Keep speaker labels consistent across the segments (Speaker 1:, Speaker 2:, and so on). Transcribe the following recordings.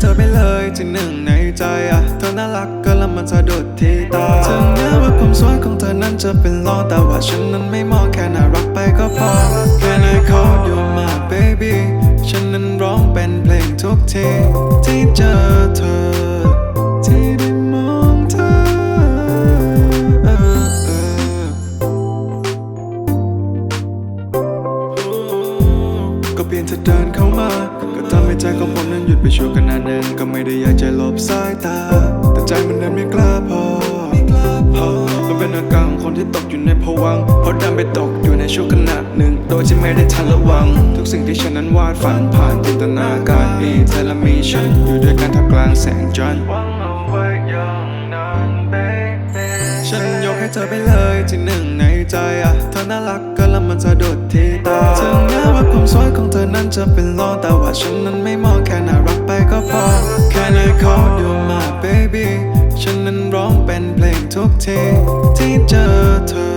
Speaker 1: เธอไปเลยที่หนึ่งในใจอะเธอน่ารักก็ล้วมันสะดุดที่ตาถึงแม้ว่าความสวยของเธอนั้นจะเป็นรองแต่ว่าฉันนั้นไม่มองแค่น่ารักไปก็พอ Can I call you my baby ฉันนั้นร้องเป็นเพลงทุกทีที่เจอเธอที่ได้มองเธอ ก็เปลี่ยนเธอเดินเข้ามา ไปชั่วขณะหนึ่งก็ไม่ได้อยากจะหลบสายตา แต่ใจมันนั้นไม่กล้าพอไม่กล้าพอมันเป็นอาการของคนที่ตกอยู่ในภวังค์เพราะดันไปตกอยู่ในชั่วขณะหนึ่ง โดยที่ไม่ได้ทันระวัง ทุกสิ่งที่ฉันนั้นวาดฝันผ่านจินตนาการมีเธอและมีฉันอยู่ด้วยกันท่ามกลางแสงจันทร์ฉันยกให้เธอไปเลยที่หนึ่งในใจอะเธอน่ารักเก็แล้วมันสะดุดที่ตาถึงแม้ว่าความสวยของเธอนั้นจะเป็นรองแต่ว่าฉันนั้นไม่มอง แค่น่ารักไปก็พอ Can I call you my baby ฉันนั้นร้องเป็นเพลงทุกทีที่เจอเธอ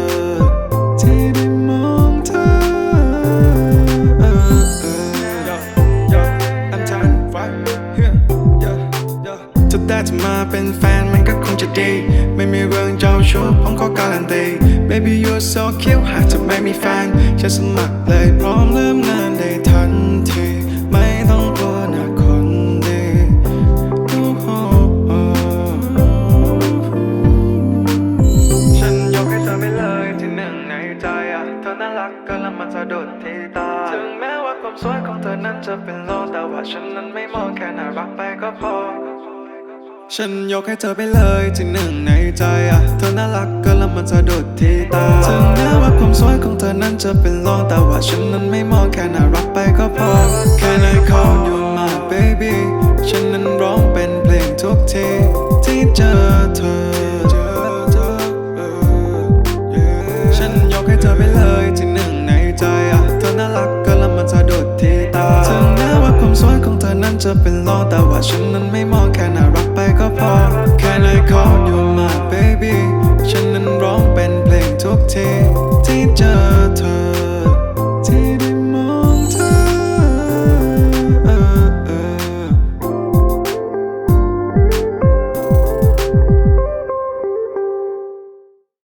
Speaker 1: ที่ได้มองเธอ I'm time right here yeah yeah จะได้เธอมาเป็นแฟนมันก็คงจะดี ไม่มีเรื่องเจ้าชู้ผมขอการันตี Baby you're so cute หากเธอไม่มีแฟนฉันสมัครเลยพร้อมเริ่มงานได้ทันที ใจอะเธอน่ารักก็แล้วมันสะดุดที่ตา ถึงแม้ว่าความสวยของเธอนั้นจะเป็นรองแต่ว่าฉันนั้นไม่มองแค่น่ารักไปก็พอ ฉันยกให้เธอไปเลยที่หนึ่งในใจอะเธอน่ารักก็แล้วมันสะดุดที่ตา ถึงแม้ว่าความสวยของเธอนั้นจะเป็นรองแต่ว่าฉันนั้นไม่มองแค่น่ารักไปก็พอ Can I call you my baby ฉันนั้นร้องเป็นเพลงทุกทีที่เจอะเป็นลองแต่ว่าฉันนั้นไม่มองแค่น่ารักไปก็พอ Can I call you my baby ฉันนั้นร้องเป็นเพลงทุกที